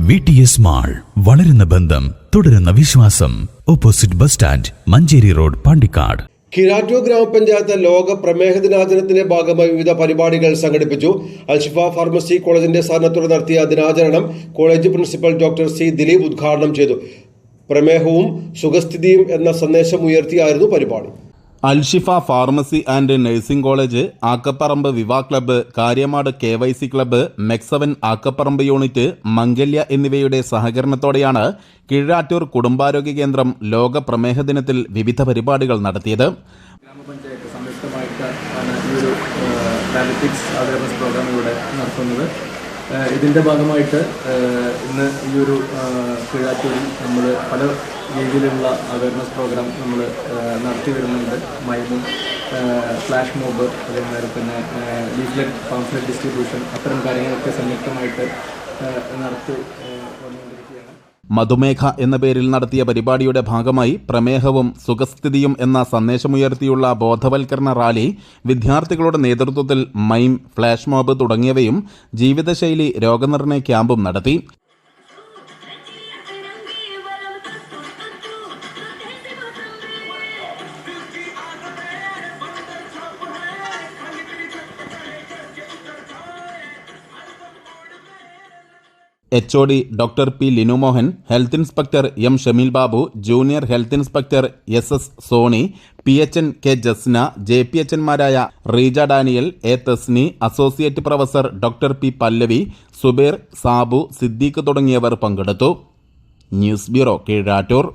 V T S mall വളരുന്ന ബന്ധം തുടരുന്ന വിശ്വാസം. Opposite bus stand Manjeri road Pandikkad. Kirattur ഗ്രാമപഞ്ചായത്ത് ലോക പ്രമേഹ ദിനാചരണത്തിന്റെ ഭാഗമായി വിവിധ പരിപാടികൾ സംഘടിപ്പിച്ചു. അൽഷിഫ ഫാർമസി കോളേജിന്റെ സ്ഥാനത്തോടെ നടത്തിയ ദിനാചരണം college principal doctor C Dileep ഉദ്ഘാടനം ചെയ്തു. പ്രമേഹവും സുഖസ്ഥിതിയും എന്ന സന്ദേശം ഉയർത്തിയായിരുന്നു പരിപാടി. Alshifa pharmacy and nursing college Akkaparamba viva club കാര്യമാട് K Y C club മെക്സവൻ Akkaparamba unit Mangalya എന്നിവയുടെ സഹകരണത്തോടെയാണ് കീഴാറ്റൂർ കുടുംബാരോഗ്യ കേന്ദ്രം ലോക പ്രമേഹ ദിനത്തിൽ വിവിധ പരിപാടികൾ നടത്തിയത്. ഗ്രാമപഞ്ചായത്ത് സംയുക്തമായിട്ട് ഈ ഒരു പ്രോഗ്രാം ഇവിടെ നടത്തുന്നത്. ഇതിന്റെ ഭാഗമായിട്ട് ഇന്ന് ഈ ഒരു കീഴാറ്റൂരിൽ നമ്മൾ പല രീതിയിലുള്ള അവയർനെസ് പ്രോഗ്രാം നമ്മൾ നടത്തി വരുന്നുണ്ട്. മൈമും ഫ്ലാഷ് മോബ് അതേമാതിരി പിന്നെ ലീഫ്ലെറ്റ് പാംഫ്ലെറ്റ് ഡിസ്ട്രിബ്യൂഷൻ അത്തരം കാര്യങ്ങളൊക്കെ സംയുക്തമായിട്ട് നടത്തി മധുമേഘ എന്ന പേരിൽ നടത്തിയ പരിപാടിയുടെ ഭാഗമായി പ്രമേഹവും സുഖസ്ഥിതിയും എന്ന സന്ദേശമുയർത്തിയുള്ള ബോധവൽക്കരണ റാലി വിദ്യാർത്ഥികളുടെ നേതൃത്വത്തിൽ മൈം ഫ്ലാഷ് മോബ് തുടങ്ങിയവയും ജീവിതശൈലി രോഗനിർണയ ക്യാമ്പും നടത്തി. H O D doctor P Linumohan health inspector M Shameel Babu junior health inspector S S Soni P H N K Jasna J P H എൻമാരായ Reeja Daniel A Thasni associate professor doctor P Pallavi Zuber Sabu Siddique തുടങ്ങിയവർ പങ്കെടുത്തു. News bureau Keezhattoor